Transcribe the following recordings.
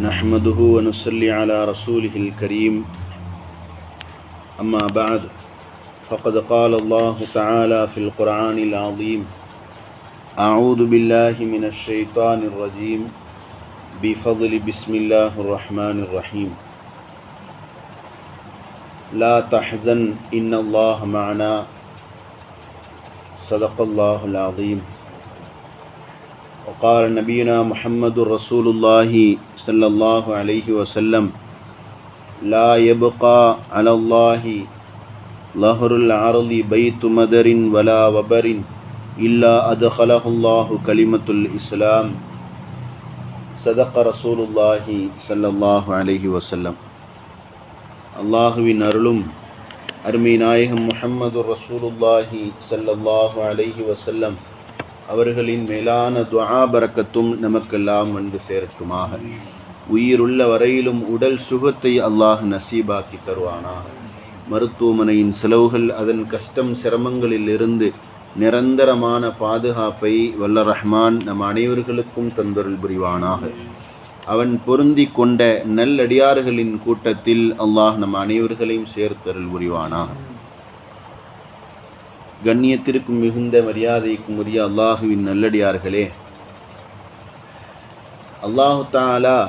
نحمده ونصلي على رسوله الكريم. أما بعد فقد قال الله تعالى في القرآن العظيم أعوذ بالله من الشيطان الرجيم. بفضل بسم الله الرحمن الرحيم. لا تحزن إن الله معنا. صدق الله العظيم. وقال نبينا محمد رسول الله صلى الله عليه وسلم لا يبقى على الله ظهر العرض بيت مدر ولا وبر إلا أدخله الله كلمة الإسلام صدق رسول الله صلى الله عليه وسلم அல்லாஹுவின் அருளும் அருமை நாயகம் முஹம்மது ரசூலுல்லாஹி ஸல்லல்லாஹு அலைஹி வஸல்லம் அவர்களின் மேலான துவா பறக்கத்தும் நமக்கெல்லாம் வந்து சேர்க்குமாக உயிருள்ள வரையிலும் உடல் சுகத்தை அல்லாஹ் நசீபாக்கி தருவானாக. மருத்துவமனையின் செலவுகள் அதன் கஷ்டம் சிரமங்களிலிருந்து நிரந்தரமான பாதுகாப்பை வல்ல ரஹ்மான் நம் அனைவர்களுக்கும் தந்தருள் புரிவானாக. அவன் பொருந்தி கொண்ட நல்லடியார்களின் கூட்டத்தில் அல்லாஹ் நம் அனைவர்களையும் சேர்த்தருள் புரிவானாக. கண்ணியத்திற்கும் மிகுந்த மரியாதைக்கும் உரிய அல்லாஹுவின் நல்லடியார்களே. அல்லாஹு தாலா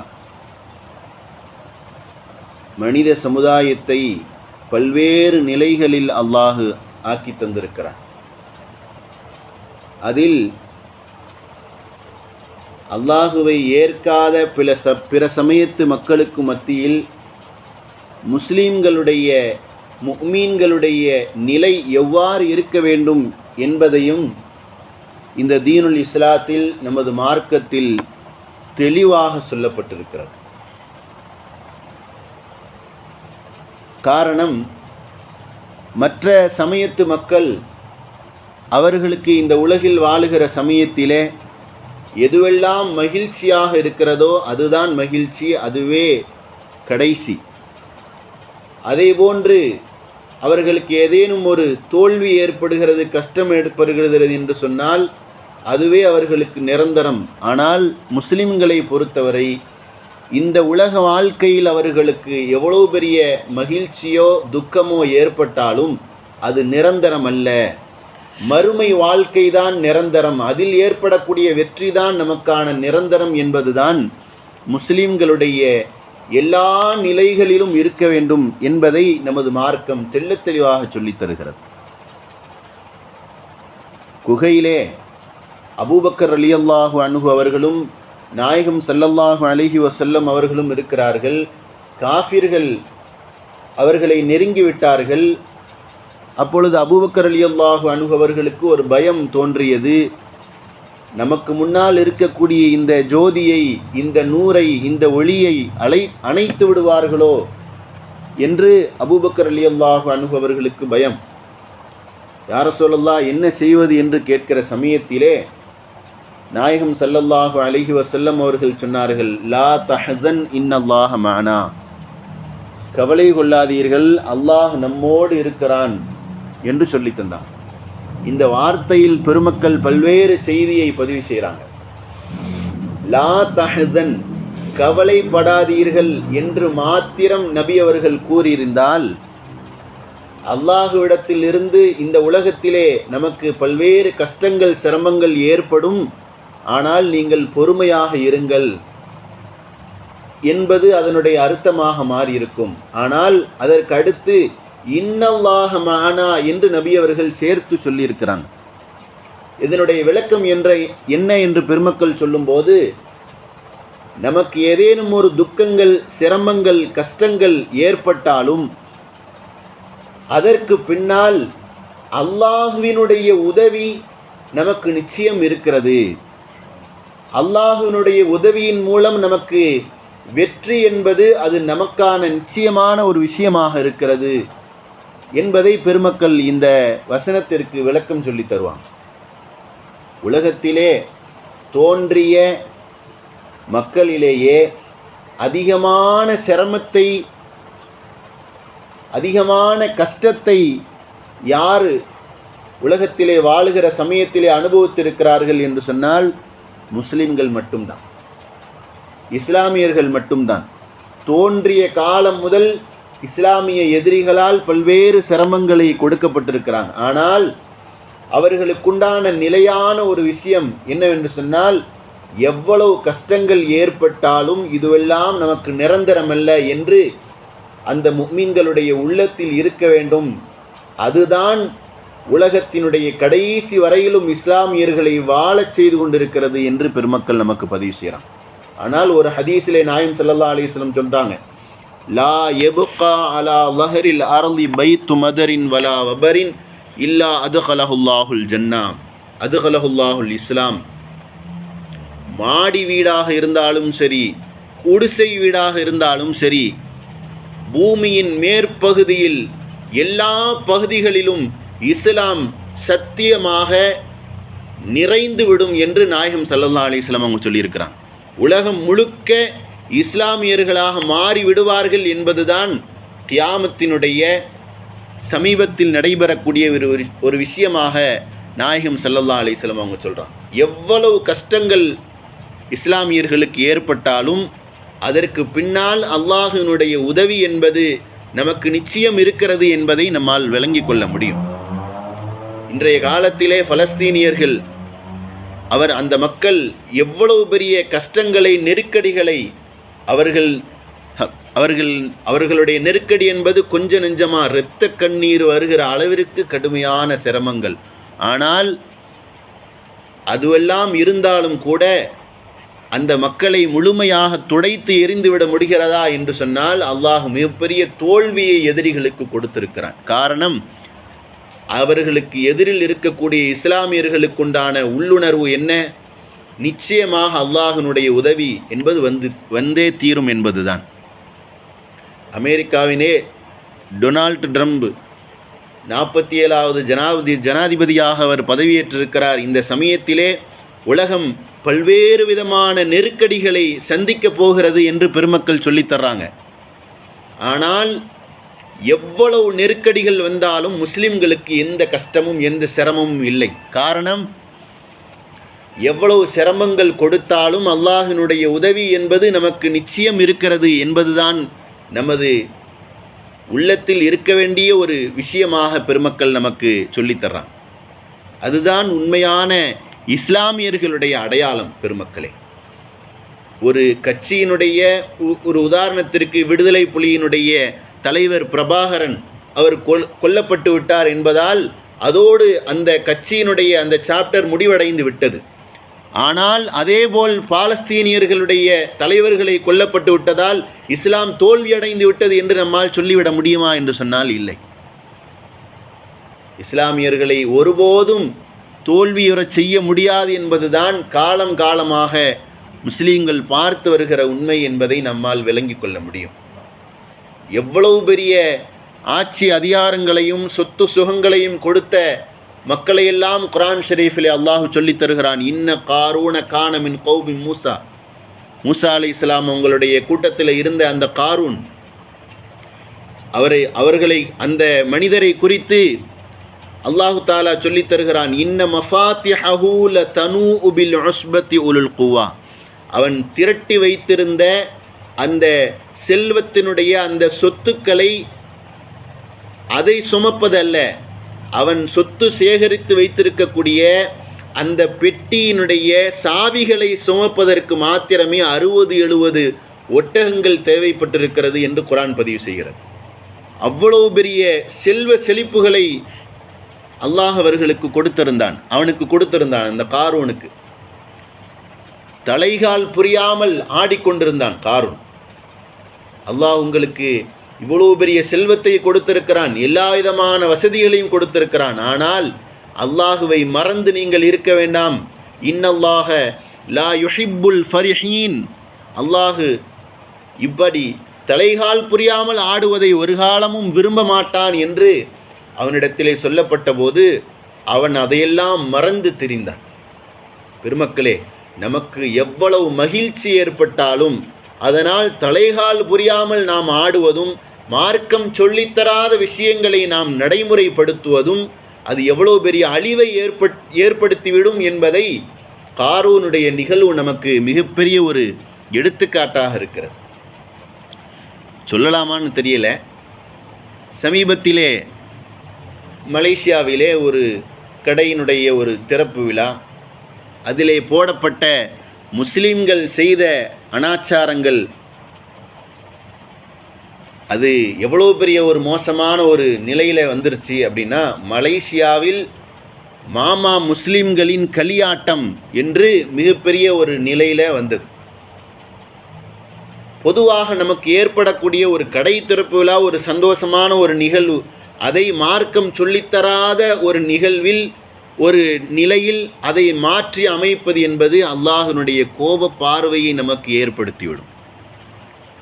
மனித சமுதாயத்தை பல்வேறு நிலைகளில் அல்லாஹு ஆக்கி தந்திருக்கிறான். அதில் அல்லாஹுவை ஏற்காத பிற ச பிற சமயத்து மக்களுக்கு மத்தியில் முஸ்லீம்களுடைய முக்மீன்களுடைய நிலை எவ்வாறு இருக்க வேண்டும் என்பதையும் இந்த தீனுல் இஸ்லாத்தில் நமது மார்க்கத்தில் தெளிவாக சொல்லப்பட்டிருக்கிறது. காரணம் மற்ற சமயத்து மக்கள் அவர்களுக்கு இந்த உலகில் வாழுகிற சமயத்திலே எதுவெல்லாம் மகிழ்ச்சியாக இருக்கிறதோ அதுதான் மகிழ்ச்சி அதுவே கடைசி. அதே போன்று அவர்களுக்கு ஏதேனும் ஒரு தோல்வி ஏற்படுகிறது கஷ்டம் ஏற்படுகிறது என்று சொன்னால் அதுவே அவர்களுக்கு நிரந்தரம். ஆனால் முஸ்லிம்களை பொறுத்தவரை இந்த உலக வாழ்க்கையில் அவர்களுக்கு எவ்வளவு பெரிய மகிழ்ச்சியோ துக்கமோ ஏற்பட்டாலும் அது நிரந்தரம் அல்ல மறுமை வாழ்க்கை தான் நிரந்தரம். அதில் ஏற்படக்கூடிய வெற்றி தான் நமக்கான நிரந்தரம் என்பதுதான் முஸ்லிம்களுடைய எல்லா நிலைகளிலும் இருக்க வேண்டும் என்பதை நமது மார்க்கம் தெள்ள தெளிவாக சொல்லித் தருகிறது. குகையிலே அபூபக்கர் அலி அல்லாஹு அணுகு அவர்களும் நாயகம் சல்லல்லாஹு அலிஹி வசல்லம் அவர்களும் இருக்கிறார்கள். காஃபிர்கள் அவர்களை நெருங்கிவிட்டார்கள் அப்பொழுது அபூபக்கர் அலி அல்லாஹு அணுகவர்களுக்கு ஒரு பயம் தோன்றியது. நமக்கு முன்னால் இருக்கக்கூடிய இந்த ஜோதியை இந்த நூரை இந்த ஒளியை அலை அணைத்து விடுவார்களோ என்று அபூபக்கர் அலி அல்லாஹு அணுகவர்களுக்கு பயம். யார சொல்லல்லா என்ன செய்வது என்று கேட்கிற சமயத்திலே நாயகம் சல்லல்லாஹு அலிஹி வசல்லம் அவர்கள் சொன்னார்கள் லா தஹசன் இன்னல்லாஹ மானா. கவலை கொள்ளாதீர்கள் அல்லாஹ் நம்மோடு இருக்கிறான் என்று சொல்லி தந்தான். இந்த வார்த்தையில் பெருமக்கள் பல்வேறு செய்தியை பதிவு செய்கிறாங்க லா தஹசன் கவலைப்படாதீர்கள் என்று மாத்திரம் நபி அவர்கள் கூறியிருந்தால் அல்லாஹுவிடத்தில் இருந்து இந்த உலகத்திலே நமக்கு பல்வேறு கஷ்டங்கள் சிரமங்கள் ஏற்படும். ஆனால் நீங்கள் பொறுமையாக இருங்கள் என்பது அதனுடைய அர்த்தமாக மாறியிருக்கும். ஆனால் அதற்கு அடுத்து இன்னல்லாஹமானா என்று நபி அவர்கள் சேர்த்து சொல்லியிருக்கிறாங்க. இதனுடைய விளக்கம் என்ற என்ன என்று பெருமக்கள் சொல்லும்போது நமக்கு ஏதேனும் ஒரு துக்கங்கள் சிரமங்கள் கஷ்டங்கள் ஏற்பட்டாலும் அதற்கு பின்னால் அல்லாஹுவினுடைய உதவி நமக்கு நிச்சயம் இருக்கிறது. அல்லாஹுவினுடைய உதவியின் மூலம் நமக்கு வெற்றி என்பது அது நமக்கான நிச்சயமான ஒரு விஷயமாக இருக்கிறது. என்பதை பெருமக்கள் இந்த வசனத்திற்கு விளக்கம் சொல்லி தருவாங்க. உலகத்திலே தோன்றிய மக்களிலேயே அதிகமான சிரமத்தை அதிகமான கஷ்டத்தை யார் உலகத்திலே வாழுகிற சமயத்திலே அனுபவித்திருக்கிறார்கள் என்று சொன்னால் முஸ்லிம்கள் மட்டும்தான். இஸ்லாமியர்கள் மட்டும்தான். தோன்றிய காலம் முதல் இஸ்லாமிய எதிரிகளால் பல்வேறு சிரமங்களை கொடுக்கப்பட்டிருக்கிறாங்க. ஆனால் அவர்களுக்குண்டான நிலையான ஒரு விஷயம் என்னவென்று சொன்னால் எவ்வளவு கஷ்டங்கள் ஏற்பட்டாலும் இதுவெல்லாம் நமக்கு நிரந்தரமல்ல என்று அந்த முக்மீன்களுடைய உள்ளத்தில் இருக்க வேண்டும். அதுதான் உலகத்தினுடைய கடைசி வரையிலும் இஸ்லாமியர்களை வாழச் செய்து கொண்டிருக்கிறது என்று பெருமக்கள் நமக்கு பதிவு செய்கிறான் ஆனால் ஒரு ஹதீஸிலே நாயம் ஸல்லல்லாஹு அலிஸ்லம் சொல்கிறாங்க லா எபுகா அலா லஹரில் அர்லி பைத்து மதரின் வலா வபரின் இல்லா அதுகலஹுல்லாஹுல் ஜன்னா அதுகலஹுல்லாஹுல் இஸ்லாம் மாடி வீடாக இருந்தாலும் சரி குடிசை வீடாக இருந்தாலும் சரி பூமியின் மேற்பகுதியில் எல்லா பகுதிகளிலும் இஸ்லாம் சத்தியமாக நிறைந்து விடும் என்று நாயகம் சல்லல்லா அலிஸ்லாம் அவங்க சொல்லியிருக்கிறாங்க. உலகம் முழுக்க இஸ்லாமியர்களாக மாறி விடுவார்கள் என்பதுதான் கியாமத்தினுடைய சமீபத்தில் நடைபெறக்கூடிய ஒரு ஒரு- விஷயமாக நாயகம் சல்லல்லா அலிஸ்லாம் அவங்க சொல்கிறான் எவ்வளவு கஷ்டங்கள் இஸ்லாமியர்களுக்கு ஏற்பட்டாலும் அதற்கு பின்னால் அல்லாஹினுடைய உதவி என்பது நமக்கு நிச்சயம் இருக்கிறது என்பதை நம்மால் விளங்கிக் கொள்ள முடியும். இன்றைய காலத்திலே பலஸ்தீனியர்கள் அவர் அந்த மக்கள் எவ்வளவு பெரிய கஷ்டங்களை நெருக்கடிகளை அவர்கள் அவர்கள் அவர்களுடைய நெருக்கடி என்பது கொஞ்ச நெஞ்சமாக இரத்த கண்ணீர் வருகிற அளவிற்கு கடுமையான சிரமங்கள். ஆனால் அதுவெல்லாம் இருந்தாலும் கூட அந்த மக்களை முழுமையாக துடைத்து எரிந்துவிட முடிகிறதா என்று சொன்னால் அல்லாஹ் மிகப்பெரிய தோல்வியை எதிரிகளுக்கு கொடுத்திருக்கிறான். காரணம் அவர்களுக்கு எதிரில் இருக்கக்கூடிய இஸ்லாமியர்களுக்குண்டான உள்ளுணர்வு என்ன? நிச்சயமாக அல்லாஹினுடைய உதவி என்பது வந்து வந்தே தீரும் என்பதுதான். அமெரிக்காவினே டொனால்டு ட்ரம்ப் நாற்பத்தி ஏழாவது ஜனாதி ஜனாதிபதியாக அவர் பதவியேற்றிருக்கிறார். இந்த சமயத்திலே உலகம் பல்வேறு விதமான நெருக்கடிகளை சந்திக்கப் போகிறது என்று பெருமக்கள் சொல்லித் தர்றாங்க. ஆனால் எவ்வளவு நெருக்கடிகள் வந்தாலும் முஸ்லிம்களுக்கு எந்த கஷ்டமும் எந்த சிரமமும் இல்லை. காரணம் எவ்வளவு சிரமங்கள் கொடுத்தாலும் அல்லாஹினுடைய உதவி என்பது நமக்கு நிச்சயம் இருக்கிறது என்பதுதான் நமது உள்ளத்தில் இருக்க வேண்டிய ஒரு விஷயமாக பெருமக்கள் நமக்கு சொல்லித்தர்றான் அதுதான் உண்மையான இஸ்லாமியர்களுடைய அடையாளம் பெருமக்களே. ஒரு கட்சியினுடைய உ- ஒரு உதாரணத்திற்கு விடுதலை புலியினுடைய தலைவர் பிரபாகரன் அவர் கொல் கொல்லப்பட்டு விட்டார் என்பதால் அதோடு அந்த கட்சியினுடைய அந்த சாப்டர் முடிவடைந்து விட்டது. ஆனால் அதேபோல் பாலஸ்தீனியர்களுடைய தலைவர்களை கொல்லப்பட்டு விட்டதால் இஸ்லாம் தோல்வியடைந்து விட்டது என்று நம்மால் சொல்லிவிட முடியுமா என்று சொன்னால் இல்லை. இஸ்லாமியர்களை ஒருபோதும் தோல்வியுறச் செய்ய முடியாது என்பதுதான் காலம் காலமாக முஸ்லீம்கள் பார்த்து வருகிற உண்மை என்பதை நம்மால் விளங்கி கொள்ள முடியும். எவ்வளவு பெரிய ஆட்சி அதிகாரங்களையும் சொத்து சுகங்களையும் கொடுத்த மக்களையெல்லாம் குரான் ஷெரீஃபிலே அல்லாஹு சொல்லித் தருகிறான். இன்ன காரூன கானமின் கௌபி மூசா. மூசா அலி இஸ்லாம் அவங்களுடைய கூட்டத்தில் இருந்த அந்த காரூன் அவரை அவர்களை அந்த மனிதரை குறித்து அல்லாஹு தாலா சொல்லித் தருகிறான். இன்ன மஃபாத்திஹூல தனு உபில் உஸ்பத்தி உலுல் குவா. அவன் திரட்டி வைத்திருந்த அந்த செல்வத்தினுடைய அந்த சொத்துக்களை அதை சுமப்பதல்ல. அவன் சொத்து சேகரித்து வைத்திருக்கக்கூடிய அந்த பெட்டியினுடைய சாவிகளை சுமப்பதற்கு மாத்திரமே அறுபது எழுபது ஒட்டகங்கள் தேவைப்பட்டிருக்கிறது என்று குரான் பதிவு செய்கிறது. அவ்வளவு பெரிய செல்வ செழிப்புகளை அல்லாஹ் அவர்களுக்கு கொடுத்திருந்தான். அவனுக்கு கொடுத்திருந்தான் அந்த காரூனுக்கு தலைகால் புரியாமல் ஆடிக்கொண்டிருந்தான் காரூன் அல்லாஹ் உங்களுக்கு இவ்வளவு பெரிய செல்வத்தை கொடுத்திருக்கிறான் எல்லா விதமான வசதிகளையும் கொடுத்திருக்கிறான். ஆனால் அல்லாஹுவை மறந்து நீங்கள் இருக்க வேண்டாம். இன்னல்லாஹ லா யுஹிப்புல் ஃபரிஹீன். அல்லாஹு இப்படி தலைகால் புரியாமல் ஆடுவதை ஒரு காலமும் விரும்ப மாட்டான் என்று அவனிடத்திலே சொல்லப்பட்ட போது அவன் அதையெல்லாம் மறந்து திரிந்தான். பெருமக்களே நமக்கு எவ்வளவு மகிழ்ச்சி ஏற்பட்டாலும் அதனால் தலைகால் புரியாமல் நாம் ஆடுவதும் மார்க்கம் சொல்லித்தராத விஷயங்களை நாம் நடைமுறைப்படுத்துவதும் அது எவ்வளோ பெரிய அழிவை ஏற்பட் ஏற்படுத்திவிடும் என்பதை காரூனுடைய நிகழ்வு நமக்கு மிகப்பெரிய ஒரு எடுத்துக்காட்டாக இருக்கிறது. சொல்லலாமான்னு தெரியல. சமீபத்திலே மலேசியாவிலே ஒரு கடையினுடைய ஒரு திறப்பு விழா. அதிலே போடப்பட்ட முஸ்லீம்கள் செய்த அனாச்சாரங்கள் அது எவ்வளோ பெரிய ஒரு மோசமான ஒரு நிலையில் வந்துருச்சு அப்படின்னா மலேசியாவில் மாமா முஸ்லீம்களின் களியாட்டம் என்று மிகப்பெரிய ஒரு நிலையில் வந்தது. பொதுவாக நமக்கு ஏற்படக்கூடிய ஒரு கடை திறப்பு விழா ஒரு சந்தோஷமான ஒரு நிகழ்வு அதை மார்க்கம் சொல்லித்தராத ஒரு நிகழ்வில் ஒரு நிலையில் அதை மாற்றி அமைப்பது என்பது அல்லாஹினுடைய கோப பார்வையை நமக்கு ஏற்படுத்திவிடும்.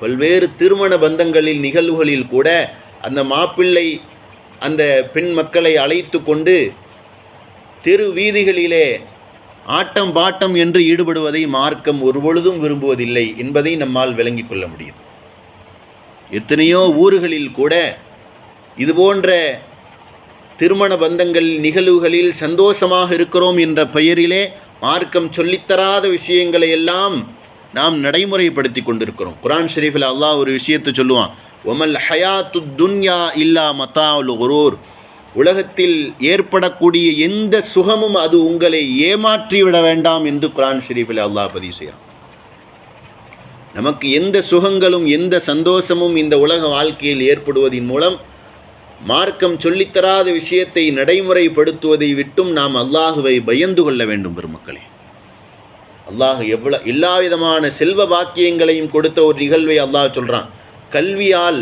பல்வேறு திருமண பந்தங்களில் நிகழ்வுகளில் கூட அந்த மாப்பிள்ளை அந்த பெண் மக்களை அழைத்து கொண்டு தெரு வீதிகளிலே ஆட்டம் பாட்டம் என்று ஈடுபடுவதை மார்க்கம் ஒருபொழுதும் விரும்புவதில்லை என்பதை நம்மால் விளங்கிக் கொள்ள முடியும். எத்தனையோ ஊர்களில் கூட இதுபோன்ற திருமண பந்தங்கள் நிகழ்வுகளில் சந்தோஷமாக இருக்கிறோம் என்ற பெயரிலே மார்க்கம் சொல்லித்தராத விஷயங்களை எல்லாம் நாம் நடைமுறைப்படுத்தி கொண்டிருக்கிறோம். குரான் ஷெரீஃபில் அல்லாஹ் ஒரு விஷயத்தை சொல்லுவான். ஒமல் ஹயாத்து துன்யா இல்லா மத்தா ஒரூர் உலகத்தில் ஏற்படக்கூடிய எந்த சுகமும் அது உங்களை ஏமாற்றி விட வேண்டாம் என்று குரான் ஷெரீஃபில் அல்லாஹ் பதிவு செய்கிறான். நமக்கு எந்த சுகங்களும் எந்த சந்தோஷமும் இந்த உலக வாழ்க்கையில் ஏற்படுவதன் மூலம் மார்க்கம் சொல்லித்தராத விஷயத்தை நடைமுறைப்படுத்துவதை விட்டும் நாம் அல்லாஹுவை பயந்து கொள்ள வேண்டும் பெருமக்களே. அல்லாஹ் எவ்வளோ எல்லா விதமான செல்வ பாக்கியங்களையும் கொடுத்த ஒரு நிகழ்வை அல்லாஹ் சொல்கிறான் கல்வியால்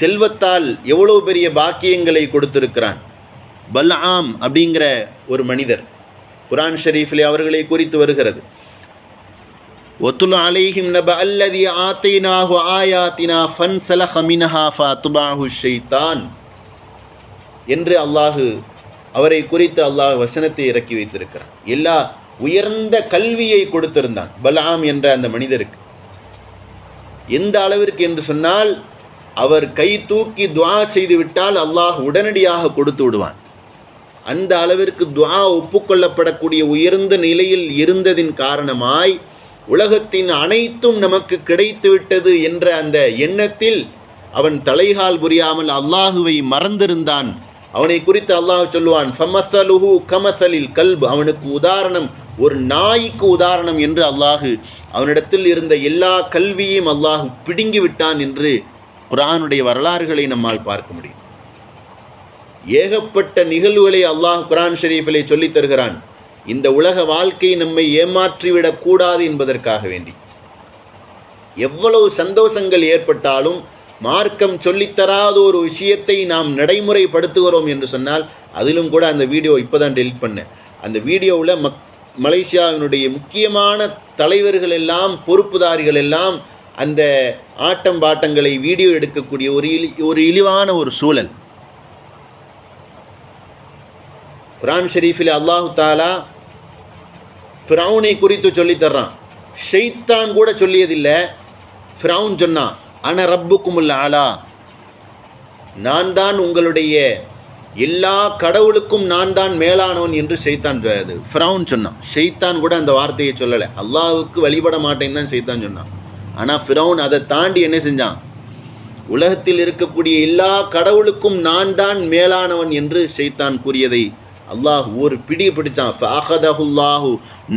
செல்வத்தால் எவ்வளோ பெரிய பாக்கியங்களை கொடுத்திருக்கிறான். பல்லாம் அப்படிங்கிற ஒரு மனிதர் குரான் ஷரீஃபிலே அவர்களை குறித்து வருகிறது. ஒத்துலு அலைஹிம் நப அல்லதி ஆத்தைனாஹு ஆயாத்தினா ஃபன் சலஹமினஹா ஷைத்தான். என்று அல்லாஹு அவரை குறித்து அல்லாஹ் வசனத்தை இறக்கி வைத்திருக்கிறான். எல்லா உயர்ந்த கல்வியை கொடுத்திருந்தான். பலாம் என்ற அந்த மனிதருக்கு. எந்த அளவிற்கு என்று சொன்னால் அவர் கை தூக்கி துவா செய்து விட்டால் அல்லாஹ் உடனடியாக கொடுத்து விடுவான். அந்த அளவிற்கு துவா ஒப்புக்கொள்ளப்படக்கூடிய உயர்ந்த நிலையில் இருந்ததின் காரணமாய் உலகத்தின் அனைத்தும் நமக்கு கிடைத்து விட்டது என்ற அந்த எண்ணத்தில் அவன் தலைகால் புரியாமல் அல்லாஹுவை மறந்திருந்தான். அவனை குறித்து அல்லாஹ் சொல்லுவான் ஃபமசலுஹு கமசலில் கல்ப். அவனுக்கு உதாரணம் ஒரு நாய்க்கு உதாரணம் என்று அல்லாஹு அவனிடத்தில் இருந்த எல்லா கல்வியையும் அல்லாஹு பிடுங்கி விட்டான் என்று குரானுடைய வரலாறுகளை நம்மால் பார்க்க முடியும். ஏகப்பட்ட நிகழ்வுகளை அல்லாஹ் குரான் ஷெரீஃபிலே சொல்லித் தருகிறான். இந்த உலக வாழ்க்கை நம்மை ஏமாற்றிவிடக் கூடாது என்பதற்காக வேண்டி. எவ்வளவு சந்தோஷங்கள் ஏற்பட்டாலும் மார்க்கம் சொல்லித்தராத ஒரு விஷயத்தை நாம் நடைமுறைப்படுத்துகிறோம் என்று சொன்னால் அதிலும் கூட அந்த வீடியோ இப்போ தான் டெலிட் பண்ணேன். அந்த வீடியோவில் மக் மலேசியாவினுடைய முக்கியமான தலைவர்கள் எல்லாம் பொறுப்புதாரிகள் எல்லாம் அந்த ஆட்டம் பாட்டங்களை வீடியோ எடுக்கக்கூடிய ஒரு இழி ஒரு இழிவான ஒரு சூழல். குரான் ஷெரீஃபில் அல்லாஹு தாலா ஃபிரௌனை குறித்து சொல்லித் தர்றான். ஷெய்தான் கூட சொல்லியதில்லை. ஃபிரௌன் சொன்னான் அன ரப்புக்குமுல்ல ஆலா நான் தான் உங்களுடைய எல்லா கடவுளுக்கும் நான் தான் மேலானவன் என்று ஷெய்தான் அது ஃபிரௌன் சொன்னான். ஷெய்தான் கூட அந்த வார்த்தையை சொல்லலை. அல்லாவுக்கு வழிபட மாட்டேன்னு தான் ஷெய்தான் சொன்னான். ஆனால் ஃபிரவுன் அதை தாண்டி என்ன செஞ்சான்? உலகத்தில் இருக்கக்கூடிய எல்லா கடவுளுக்கும் நான் தான் மேலானவன் என்று செய்தான் கூறியதை அல்லாஹ் ஒரு பிடி பிடிச்சான். ஃபஅஹதஹுல்லாஹு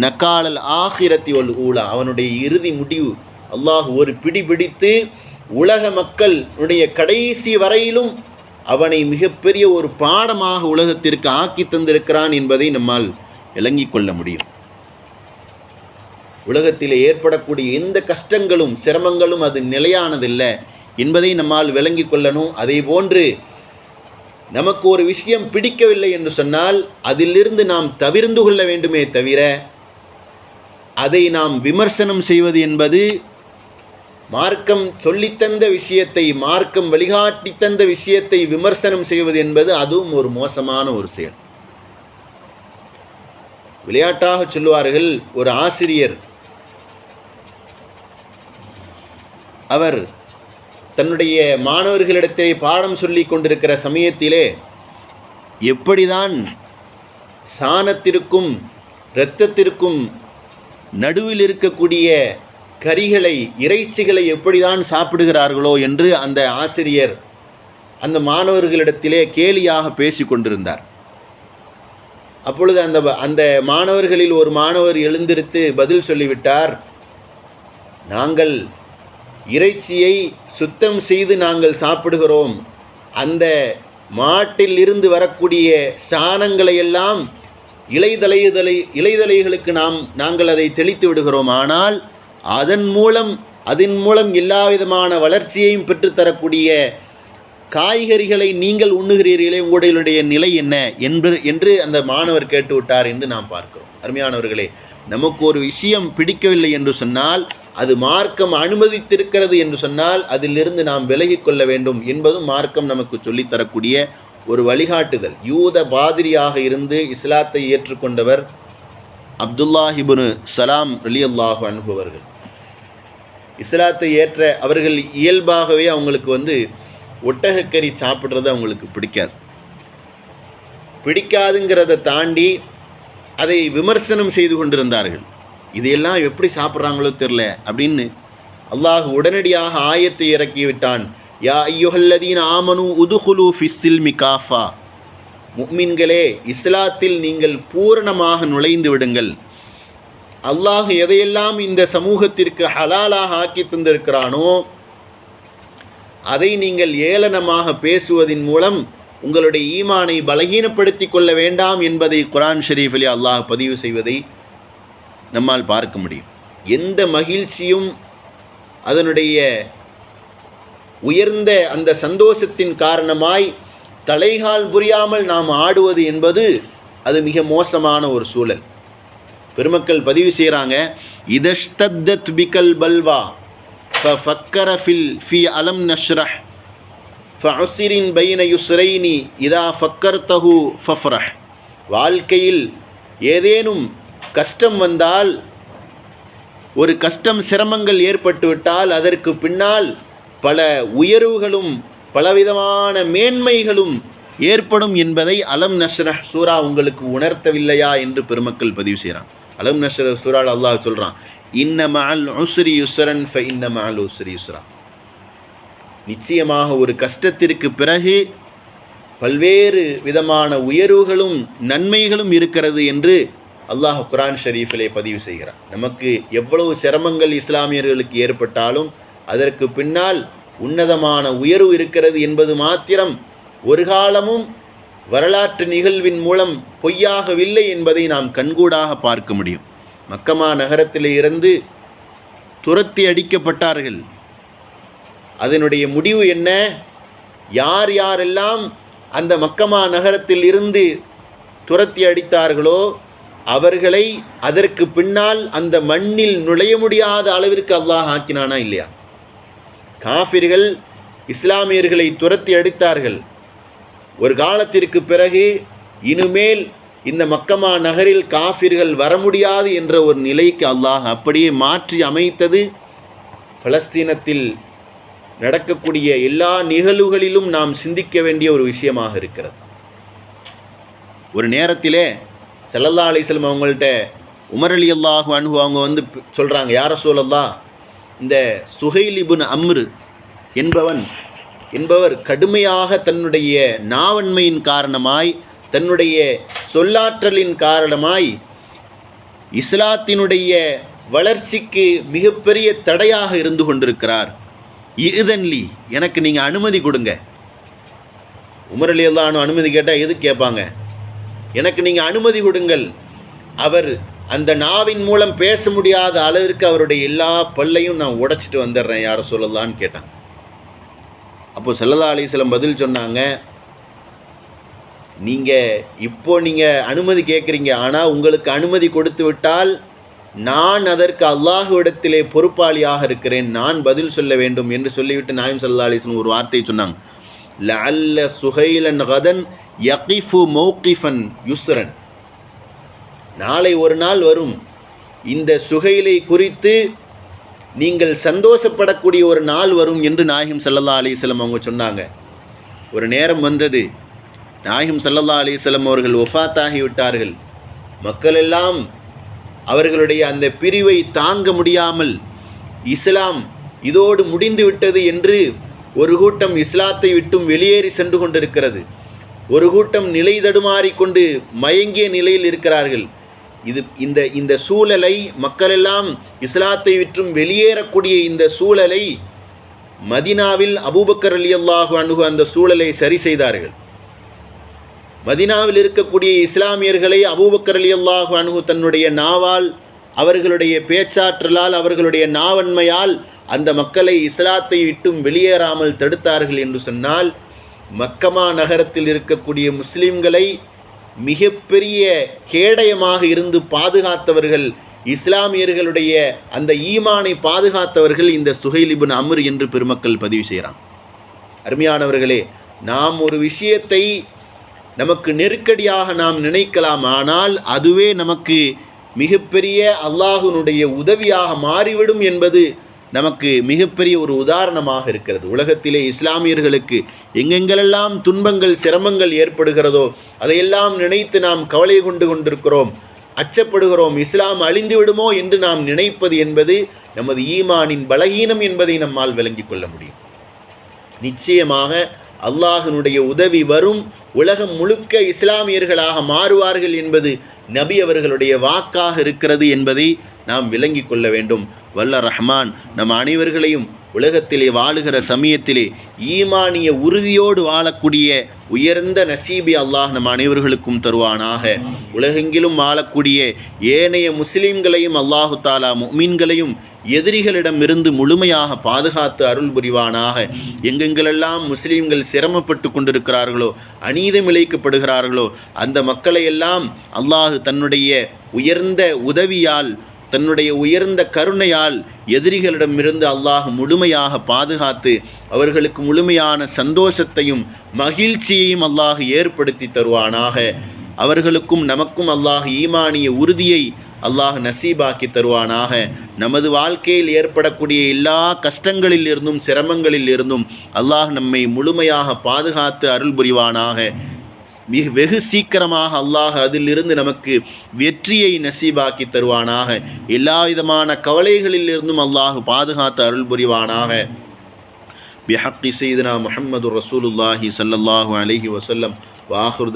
நகாலல் ஆஹிரத்தி ஒல் ஊலா. அவனுடைய இறுதி முடிவு. அல்லாஹ் ஒரு பிடி பிடித்து உலக மக்களுடைய கடைசி வரையிலும் அவனை மிகப்பெரிய ஒரு பாடமாக உலகத்திற்கு ஆக்கி தந்திருக்கிறான் என்பதை நம்மால் விளங்கிக் கொள்ள முடியும். உலகத்தில் ஏற்படக்கூடிய எந்த கஷ்டங்களும் சிரமங்களும் அது நிலையானதில்லை என்பதை நம்மால் விளங்கிக் கொள்ளணும். அதே போன்று நமக்கு ஒரு விஷயம் பிடிக்கவில்லை என்று சொன்னால் அதிலிருந்து நாம் தவிர்ந்து கொள்ள வேண்டுமே தவிர அதை நாம் விமர்சனம் செய்வது என்பது மார்க்கம் சொல்லித்தந்த விஷயத்தை மார்க்கம் வழிகாட்டி தந்த விஷயத்தை விமர்சனம் செய்வது என்பது அதுவும் ஒரு மோசமான ஒரு செயல். விளையாட்டாக சொல்லுவார்கள் ஒரு ஆசிரியர். அவர் தன்னுடைய மாணவர்களிடத்திலே பாடம் சொல்லி கொண்டிருக்கிற சமயத்திலே எப்படிதான் சாணத்திற்கும் இரத்தத்திற்கும் நடுவில் இருக்கக்கூடிய கறிகளை இறைச்சிகளை எப்படிதான் சாப்பிடுகிறார்களோ என்று அந்த ஆசிரியர் அந்த மாணவர்களிடத்திலே கேலியாக பேசி கொண்டிருந்தார். அப்பொழுது அந்த அந்த மாணவர்களில் ஒரு மாணவர் எழுந்திருத்து பதில் சொல்லிவிட்டார் நாங்கள் இறைச்சியை சுத்தம் செய்து நாங்கள் சாப்பிடுகிறோம். அந்த மாட்டில் இருந்து வரக்கூடிய சாணங்களை எல்லாம் இலைதலைதலை இலைதலைகளுக்கு நாம் நாங்கள் அதை தெளித்து விடுகிறோம். ஆனால் அதன் மூலம் அதன் மூலம் எல்லா விதமான வளர்ச்சியையும் பெற்றுத்தரக்கூடிய காய்கறிகளை நீங்கள் உண்ணுகிறீர்களே உங்களுடைய நிலை என்ன என்று என்று அந்த மாணவர் கேட்டுவிட்டார் என்று நாம் பார்க்கிறோம். அருமையானவர்களே நமக்கு ஒரு விஷயம் பிடிக்கவில்லை என்று சொன்னால் அது மார்க்கம் அனுமதித்திருக்கிறது என்று சொன்னால் அதிலிருந்து நாம் விலகிக்கொள்ள வேண்டும் என்பதும் மார்க்கம் நமக்கு சொல்லித்தரக்கூடிய ஒரு வழிகாட்டுதல். யூத பாதிரியாக இருந்து இஸ்லாத்தை ஏற்றுக்கொண்டவர் அப்துல்லாஹிபுனு சலாம் அலி அல்லாஹு அனுபவர்கள் இஸ்லாத்தை ஏற்ற அவர்கள் இயல்பாகவே அவங்களுக்கு வந்து ஒட்டகக்கறி சாப்பிட்றது அவங்களுக்கு பிடிக்காது. பிடிக்காதுங்கிறத தாண்டி அதை விமர்சனம் செய்து கொண்டிருந்தார்கள். இதையெல்லாம் எப்படி சாப்பிட்றாங்களோ தெரில அப்படின்னு அல்லாஹ் உடனடியாக ஆயத்தை இறக்கி விட்டான் யா ஐயோஹல்லதீன் ஆமனு உதுகுலு ஃபிஸ்ஸில் மிகாஃபா முக்மின்களே இஸ்லாத்தில் நீங்கள் பூரணமாக நுழைந்து விடுங்கள். அல்லாஹ் எதையெல்லாம் இந்த சமூகத்திற்கு ஹலாலாக ஆக்கி தந்திருக்கிறானோ அதை நீங்கள் ஏளனமாக பேசுவதன் மூலம் உங்களுடைய ஈமானை பலகீனப்படுத்தி கொள்ள வேண்டாம் என்பதை குரான் ஷெரீஃபிலே அல்லாஹ் பதிவு செய்வதை நம்மால் பார்க்க முடியும். எந்த மகிழ்ச்சியும் அதனுடைய உயர்ந்த அந்த சந்தோஷத்தின் காரணமாய் தலைகால் புரியாமல் நாம் ஆடுவது என்பது அது மிக மோசமான ஒரு சூழல். பெருமக்கள் பதிவு செய்கிறாங்க இதஷ்தத் பிகல் பல்வா ஃபக்கர ஃபில் ஃபி அலம் நஷ்ரஹ் ஃபஉசிரின் பைன யுஸ்ரைனி இதா ஃபக்கர் தஹு ஃபஃப்ரஹ். வாழ்க்கையில் ஏதேனும் கஷ்டம் வந்தால் ஒரு கஷ்டம் சிரமங்கள் ஏற்பட்டுவிட்டால் அதற்கு பின்னால் பல உயர்வுகளும் பலவிதமான மேன்மைகளும் ஏற்படும் என்பதை அலம் நஷ்ரஹ் சூரா உங்களுக்கு உணர்த்தவில்லையா என்று பெருமக்கள் பதிவு செய்கிறான் அலம் நஷ்ர சூரால் அல்லாஹ் சொல்கிறான் இன்ன மஅல் உஸ்ரி யுஸ்ரன் ஃப இன்ன மஅல் உஸ்ரி யுஸ்ரா. நிச்சயமாக ஒரு கஷ்டத்திற்கு பிறகு பல்வேறு விதமான உயர்வுகளும் நன்மைகளும் இருக்கிறது என்று அல்லாஹ் குரான் ஷரீஃபிலே பதிவு செய்கிறார் நமக்கு எவ்வளவு சிரமங்கள் இஸ்லாமியர்களுக்கு ஏற்பட்டாலும் அதற்கு பின்னால் உன்னதமான உயர்வு இருக்கிறது என்பது மாத்திரம் ஒரு காலமும் வரலாற்று நிகழ்வின் மூலம் பொய்யாகவில்லை என்பதை நாம் கண்கூடாக பார்க்க முடியும். மக்கமா நகரத்திலே இருந்து துரத்தி அடிக்கப்பட்டார்கள். அதனுடைய முடிவு என்ன? யார் யாரெல்லாம் அந்த மக்கமா நகரத்தில் இருந்து துரத்தி அடித்தார்களோ அவர்களை அதற்கு பின்னால் அந்த மண்ணில் நுழைய முடியாத அளவிற்கு அல்லாஹ் ஆக்கினானா இல்லையா? காஃபிர்கள் இஸ்லாமியர்களை துரத்தி அடித்தார்கள். ஒரு காலத்திற்கு பிறகு இனிமேல் இந்த மக்கமா நகரில் காஃபிர்கள் வர முடியாது என்ற ஒரு நிலைக்கு அல்லாஹ் அப்படியே மாற்றி அமைத்தது. பலஸ்தீனத்தில் நடக்கக்கூடிய எல்லா நிகழ்வுகளிலும் நாம் சிந்திக்க வேண்டிய ஒரு விஷயமாக இருக்கிறது. ஒரு நேரத்திலே செல்லல்லா அலிஸ்லம் அவங்கள்ட்ட உமர் அலி அல்லாஹு அன்ஹு அவங்க வந்து சொல்கிறாங்க யார சூழல்லா இந்த சுகைலிபுன் அம்ரு என்பவன் என்பவர் கடுமையாக தன்னுடைய நாவன்மையின் காரணமாய் தன்னுடைய சொல்லாற்றலின் காரணமாய் இஸ்லாத்தினுடைய வளர்ச்சிக்கு மிகப்பெரிய தடையாக இருந்து கொண்டிருக்கிறார். இதன்லி எனக்கு நீங்கள் அனுமதி கொடுங்க. உமரலி அலி அனுமதி கேட்டால் எது கேட்பாங்க? எனக்கு நீங்கள் அனுமதி கொடுங்கள். அவர் அந்த நாவின் மூலம் பேச முடியாத அளவிற்கு அவருடைய எல்லா பல்லையும் நான் உடைச்சிட்டு வந்துடுறேன் யாரை சொல்லலான்னு கேட்டான் அப்போ செல்லதா அலிஸ்லம் பதில் சொன்னாங்க நீங்கள் இப்போ நீங்கள் அனுமதி கேட்குறீங்க ஆனால் உங்களுக்கு அனுமதி கொடுத்து விட்டால் நான் அதற்கு அல்லாஹுவிடத்திலே பொறுப்பாளியாக இருக்கிறேன் நான் பதில் சொல்ல வேண்டும் என்று சொல்லிவிட்டு நாயம் சல்லா அலிஸ்லம் ஒரு வார்த்தையை சொன்னாங்க. லஅல்ல சுஹைலன் கதன் யகிஃபு மௌகிஃபன் யுஸ்ரன். நாளை ஒரு நாள் வரும். இந்த சுகையிலை குறித்து நீங்கள் சந்தோஷப்படக்கூடிய ஒரு நாள் வரும் என்று நாயகம் சல்லல்லா அலிஸ்லம் அவங்க சொன்னாங்க. ஒரு நேரம் வந்தது. நாயகம் சல்லல்லா அலிஸ்லம் அவர்கள் ஒஃபாத்தாகி விட்டார்கள். மக்கள் எல்லாம் அவர்களுடைய அந்த பிரிவை தாங்க முடியாமல் இஸ்லாம் இதோடு முடிந்து விட்டது என்று ஒரு கூட்டம் இஸ்லாத்தை விட்டும் வெளியேறி சென்று கொண்டிருக்கிறது. ஒரு கூட்டம் நிலை தடுமாறிக்கொண்டு மயங்கிய நிலையில் இருக்கிறார்கள். இது இந்த இந்த சூழலை மக்களெல்லாம் இஸ்லாத்தை விற்றும் வெளியேறக்கூடிய இந்த சூழலை மதினாவில் அபூபக்கர் அலி அல்லாஹு அணுகு அந்த சூழலை சரி செய்தார்கள். மதினாவில் இருக்கக்கூடிய இஸ்லாமியர்களை அபூபக்கர் அலி அல்லாஹு அணுகு தன்னுடைய நாவால் அவர்களுடைய பேச்சாற்றலால் அவர்களுடைய நாவன்மையால் அந்த மக்களை இஸ்லாத்தை விட்டும் வெளியேறாமல் தடுத்தார்கள் என்று சொன்னால் மக்கமா நகரத்தில் இருக்கக்கூடிய முஸ்லிம்களை மிகப்பெரிய கேடயமாக இருந்து பாதுகாத்தவர்கள் இஸ்லாமியர்களுடைய அந்த ஈமானை பாதுகாத்தவர்கள் இந்த சுஹைலிபின் அமர் என்று பெருமக்கள் பதிவு செய்கிறான் அருமையானவர்களே நாம் ஒரு விஷயத்தை நமக்கு நெருக்கடியாக நாம் நினைக்கலாம் ஆனால் அதுவே நமக்கு மிகப்பெரிய அல்லாஹுனுடைய உதவியாக மாறிவிடும் என்பது நமக்கு மிகப்பெரிய ஒரு உதாரணமாக இருக்கிறது. உலகத்திலே இஸ்லாமியர்களுக்கு எங்கெங்கெல்லாம் துன்பங்கள் சிரமங்கள் ஏற்படுகிறதோ அதையெல்லாம் நினைத்து நாம் கவலை கொண்டு கொண்டிருக்கிறோம் அச்சப்படுகிறோம் இஸ்லாம் அழிந்து விடுமோ என்று நாம் நினைப்பது என்பது நமது ஈமானின் பலகீனம் என்பதை நம்மால் விளங்கிக் கொள்ள முடியும். நிச்சயமாக அல்லாஹினுடைய உதவி வரும் உலகம் முழுக்க இஸ்லாமியர்களாக மாறுவார்கள் என்பது நபி அவர்களுடைய வாக்காக இருக்கிறது என்பதை நாம் விளங்கி கொள்ள வேண்டும். வல்ல ரஹ்மான் நம் அனைவர்களையும் உலகத்திலே வாழுகிற சமயத்திலே ஈமானிய உறுதியோடு வாழக்கூடிய உயர்ந்த நசீபி அல்லாஹ் நம் அனைவர்களுக்கும் தருவானாக. உலகெங்கிலும் வாழக்கூடிய ஏனைய முஸ்லீம்களையும் அல்லாஹு தாலா முமீன்களையும் எதிரிகளிடமிருந்து முழுமையாக பாதுகாத்து அருள் புரிவானாக. எங்கெங்களெல்லாம் முஸ்லீம்கள் சிரமப்பட்டு கொண்டிருக்கிறார்களோ அநீதம் இழைக்கப்படுகிறார்களோ அந்த மக்களையெல்லாம் அல்லாஹு தன்னுடைய உயர்ந்த உதவியால் தன்னுடைய உயர்ந்த கருணையால் எதிரிகளிடமிருந்து அல்லாஹ் முழுமையாக பாதுகாத்து அவர்களுக்கு முழுமையான சந்தோஷத்தையும் மகிழ்ச்சியையும் அல்லாஹ் ஏற்படுத்தி தருவானாக. அவர்களுக்கும் நமக்கும் அல்லாஹ் ஈமானிய உறுதியை அல்லாஹ் நசீபாக்கி தருவானாக. நமது வாழ்க்கையில் ஏற்படக்கூடிய எல்லா கஷ்டங்களில் இருந்தும் சிரமங்களில் இருந்தும் அல்லாஹ் நம்மை முழுமையாக பாதுகாத்து அருள் புரிவானாக. மிக வெகு சீக்கிரமாக அல்லாஹ் அதிலிருந்து நமக்கு வெற்றியை நசீபாக்கி தருவானாக. எல்லா விதமான கவலைகளில் இருந்தும் அல்லாஹ் பாதுகாத்து அருள் புரிவானாக. பிஹக்கி செய்தனா முஹம்மது ரசூலுல்லாஹி ஸல்லல்லாஹு அலஹி வசல்லம் வாஹுர்